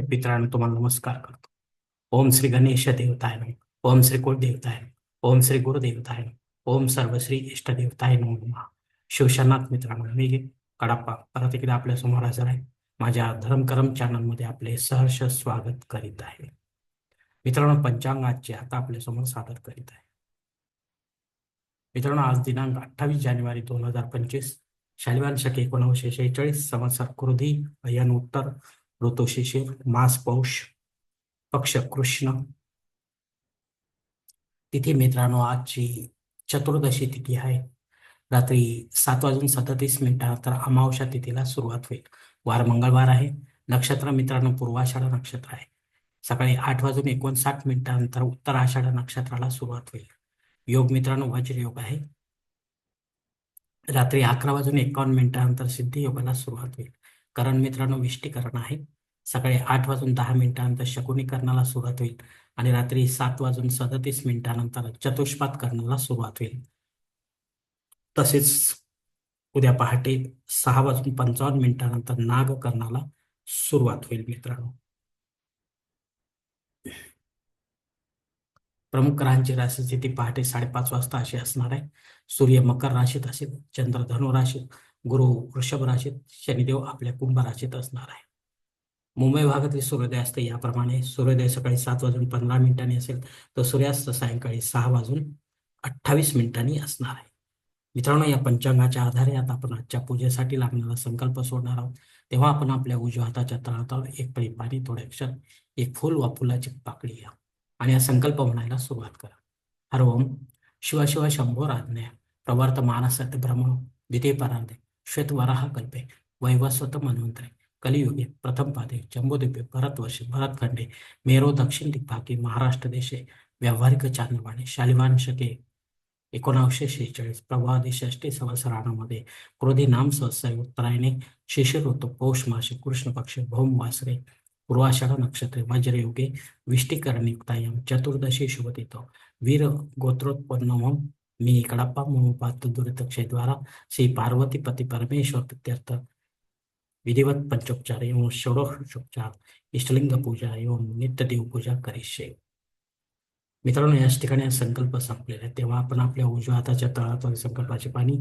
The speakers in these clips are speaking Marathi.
हे पितरांनो तुम्हाला नमस्कार करतो. ओम श्री गणेश देवताय नम. ओम श्री कुलदेवताय नमः. ओम श्री गुरुदेवताय नमः. ओम सर्वश्री इष्ट देवताय नमः शिवशनाथ मित्रांनो मी कडाप्पा. परत एकदा आपल्यासमोर हजर आहे. माझ्या धर्मकरम चॅनलमध्ये आपले सहर्ष स्वागत करीत आहे. मित्रांनो पंचांगाचे आता आपल्यासमोर सादर करीत आहे. मित्रांनो आज दिनांक अठ्ठावीस जानेवारी दोन हजार पंचवीस. शालिवान शके एकोणीसशे शेहेचाळीस. संवत्सर कृधी अयन उत्तर ऋतुशिशिर मास पौष पक्ष कृष्ण तिथे मित्रांनो आजची चतुर्दशी तिथी आहे. रात्री सात वाजून सदतीस मिनिटानंतर अमावस्या तिथीला सुरुवात होईल. वार मंगळवार आहे. नक्षत्र मित्रांनो पूर्वाषाढा नक्षत्र आहे. सकाळी आठ वाजून एकोणसाठ मिनिटानंतर उत्तर आषाढा नक्षत्राला सुरुवात होईल. योग मित्रांनो वज्र योग आहे. रात्री अकरा वाजून एकावन्न मिनिटानंतर सिद्धी योगाला सुरुवात होईल. कारण मित्रांनो विष्टीकरण आहे. सकाळी आठ वाजून दहा मिनिटानंतर शकुनीकरणाला सुरुवात होईल आणि रात्री सात वाजून सदतीस मिनिटानंतर चतुष्पात करण्याला सुरुवात होईल. तसेच उद्या पहाटे सहा वाजून पंचावन्न मिनिटानंतर नागकरणाला सुरुवात होईल मित्रांनो. प्रमुख ग्रहांची राशी पहाटे साडेपाच वाजता अशी असणार आहे. सूर्य मकर राशीत असेल चंद्र धनु राशीत गुरु वृषभ राशीत शनिदेव आपल्या कुंभ राशीत असणार आहे. मुंबई भागातील सूर्योदय असते याप्रमाणे सूर्योदय सकाळी सात वाजून पंधरा मिनिटांनी असेल तर सूर्यास्त सायंकाळी सहा वाजून अठ्ठावीस मिनिटांनी असणार आहे. मित्रांनो या पंचांगाच्या आधारे आता आपण आजच्या पूजेसाठी लागणारा संकल्प सोडणार आहोत. तेव्हा आपण आपल्या उजव्या हाताच्या तळातळ एक पळी पाणी थोडे अक्षर एक फूल वा फुलाची पाकळी घ्या आणि हा संकल्प म्हणायला सुरुवात करा. हर ओम शिवा शिवा शंभो राज्ञा प्रवर्त मानसत ब्रह्म द्वितीय परार्धे. श्वेतवराह कल्पे वैवस्वत मनवंतरे कलियुगे प्रथम पादे जम्बोद्वीपे भरतवर्षे भरतखंडे मेरो दक्षिण दिग्भागे महाराष्ट्र देशे व्यावहारिक चांद्रवाणे शालिवान शके एकोणावीसशे शेहेचाळीस प्रभादी षष्टी संवत्सरामध्ये क्रोधी नाम सहस्र उत्तरायणे शिशिर ऋतू पौष मासे कृष्ण पक्ष भौम वासरे पूर्वाषाढ नक्षत्रे वज्रयुगे विष्टीकरणयुक्तायम चतुर्दशी शुभतिथो वीर गोत्रोत्पन्नम मी कडप्पा मोहपात दुरितक्षेद्वारा श्री पार्वती पती परमेश्वर प्रित्यर्थ विधिवत पंचोपचार एवं षोडशोपचार. इष्टलिंग पूजा एवं नित्यदेव पूजा करिष्ये. मित्रांनो याच ठिकाणी संकल्प संपलेला आहे. तेव्हा आपण आपल्या उजव्या हाताच्या तळातून संकल्पाचे पाणी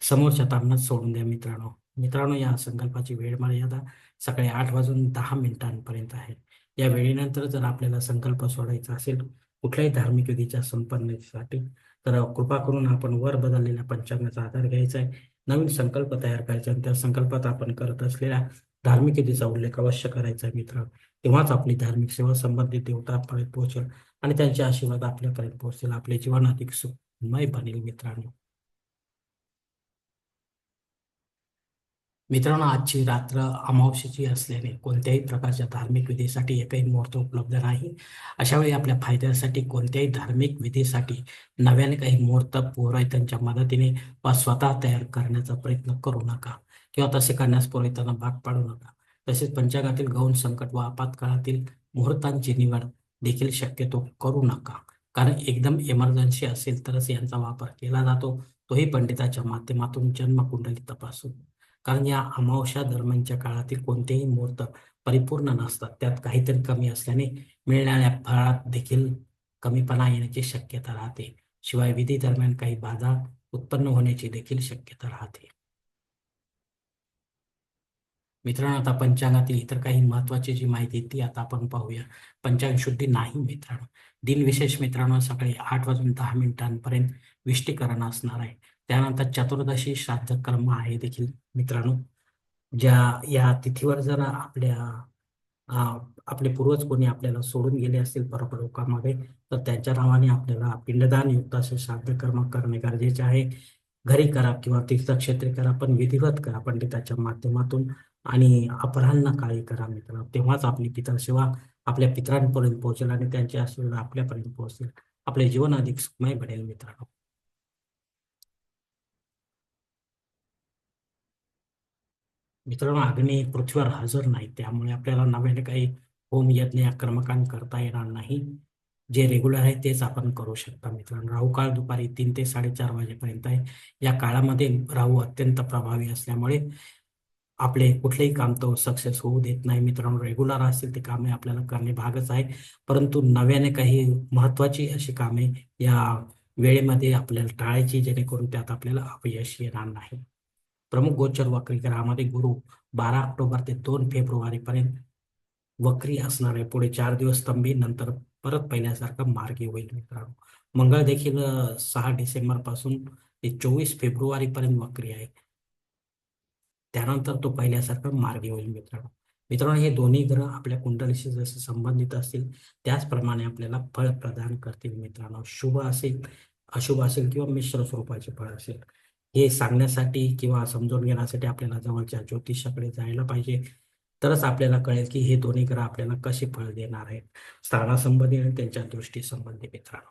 समोरच्या तामणात सोडून द्या मित्रांनो. मित्रांनो या संकल्पाची वेळ मर्यादा सकाळी आठ वाजून दहा मिनिटांपर्यंत आहे. या वेळेनंतर जर आपल्याला संकल्प सोडायचा असेल कुठल्याही धार्मिक विधीच्या संपन्नतेसाठी तर कृपा करून आपण वर बदललेल्या पंचांगाचा आधार घ्यायचा आहे. नवीन संकल्प तयार करायचा आणि त्या संकल्पात आपण करत असलेल्या धार्मिक विधीचा उल्लेख अवश्य करायचा आहे मित्र तेव्हाच आपली धार्मिक सेवा संबंधित देवतापर्यंत पोहोचेल आणि त्यांचे आशीर्वाद आपल्यापर्यंत पोहोचतील. आपले जीवन अधिक सुखमय बनेल मित्रांनो. मित्रांनो आजची रात्र अमावस्याची असल्याने कोणत्याही प्रकारच्या धार्मिक विधीसाठी एकही मुहूर्त उपलब्ध नाही. अशा वेळी आपल्या फायद्यासाठी कोणत्याही धार्मिक विधीसाठी नव्याने काही मुहूर्त पुरोहितांच्या मदतीने वा स्वतः तयार करण्याचा प्रयत्न करू नका किंवा तसे करण्यास पुरोहितांना भाग पाडू नका. तसेच पंचांगातील गौण संकट व आपत्काळातील मुहूर्तांची निवड देखील शक्यतो करू नका. कारण एकदम इमर्जन्सी असेल तरच यांचा वापर केला जातो. तोही पंडिताच्या माध्यमातून जन्मकुंडली तपासून. कारण या अमावस्या दरम्यानच्या काळातील कोणतेही मुहूर्त परिपूर्ण नसतात. त्यात काहीतरी कमी असल्याने मिळणाऱ्या फळात देखील कमीपणा येण्याची शक्यता राहते. शिवाय विधी दरम्यान काही बाधा उत्पन्न होण्याची देखील शक्यता राहते. मित्रांनो आता पंचांगातील इतर काही महत्वाची जी माहिती ती आता आपण पाहूया. पंचांग शुद्धी नाही मित्रांनो. दिनविशेष मित्रांनो सकाळी आठ वाजून दहा मिनिटांपर्यंत विष्टीकरण असणार आहे. त्यानंतर चतुर्दशी श्राद्ध कर्म आहे देखील मित्रांनो. ज्या या तिथीवर जर आपल्या आपले पूर्वज कोणी आपल्याला सोडून गेले असतील परपलोकामध्ये तर त्यांच्या नावाने आपल्याला पिंडदान युक्त असे श्राद्ध कर्म करणे गरजेचे आहे. घरी करा किंवा तीर्थक्षेत्री करा पण विधिवत करा पंडिताच्या माध्यमातून. आणि अपराह्न काळी करा मित्र. तेव्हाच आपली पितर सेवा आपल्या पितरांपर्यंत पोहोचेल आणि त्यांचे आशीर्वाद आपल्यापर्यंत पोहोचतील. आपले जीवन अधिक सुखमय बनेल मित्रांनो. मित्रांनो अग्नी पृथ्वीवर हजर नाही. त्यामुळे आपल्याला नव्याने काही होम यज्ञ या कर्मकांड करता येणार नाही. जे रेग्युलर आहे तेच आपण करू शकता मित्रांनो. राहू काळ दुपारी तीन ते साडेचार वाजेपर्यंत आहे. या काळामध्ये राहू अत्यंत प्रभावी असल्यामुळे आपले कुठलेही काम तो सक्सेस होऊ देत नाही. मित्रांनो रेग्युलर असतील ते कामे आपल्याला करणे भागच आहे. परंतु नव्याने काही महत्वाची अशी कामे या वेळेमध्ये आपल्याला टाळायची जेणेकरून त्यात आपल्याला अपयश येणार नाही. प्रमुख गोचर वक्री ग्रहामध्ये गुरु बारा ऑक्टोबर ते दोन फेब्रुवारी पर्यंत वक्री असणार. आहे पुढे चार दिवस स्तंभी नंतर परत पहिल्यासारखं मार्गी होईल मित्रांनो. मंगळ देखील सहा डिसेंबरपासून ते चोवीस फेब्रुवारी पर्यंत वक्री आहे. त्यानंतर तो पहिल्यासारखं मार्गी होईल मित्रांनो. मित्रांनो हे दोन्ही ग्रह आपल्या कुंडलीशी जसे संबंधित असतील त्याचप्रमाणे आपल्याला फळ प्रदान करतील मित्रांनो. शुभ असेल अशुभ असेल किंवा मिश्र स्वरूपाचे फळ असेल. हे सांगण्यासाठी किंवा समजून घेण्यासाठी आपल्याला जवळच्या ज्योतिषाकडे जायला पाहिजे. तरच आपल्याला कळेल की हे दोन्ही ग्रह आपल्याला कसे फळ देणार आहेत. स्थानासंबंधी आणि त्यांच्या दृष्टीसंबंधी मित्रांनो.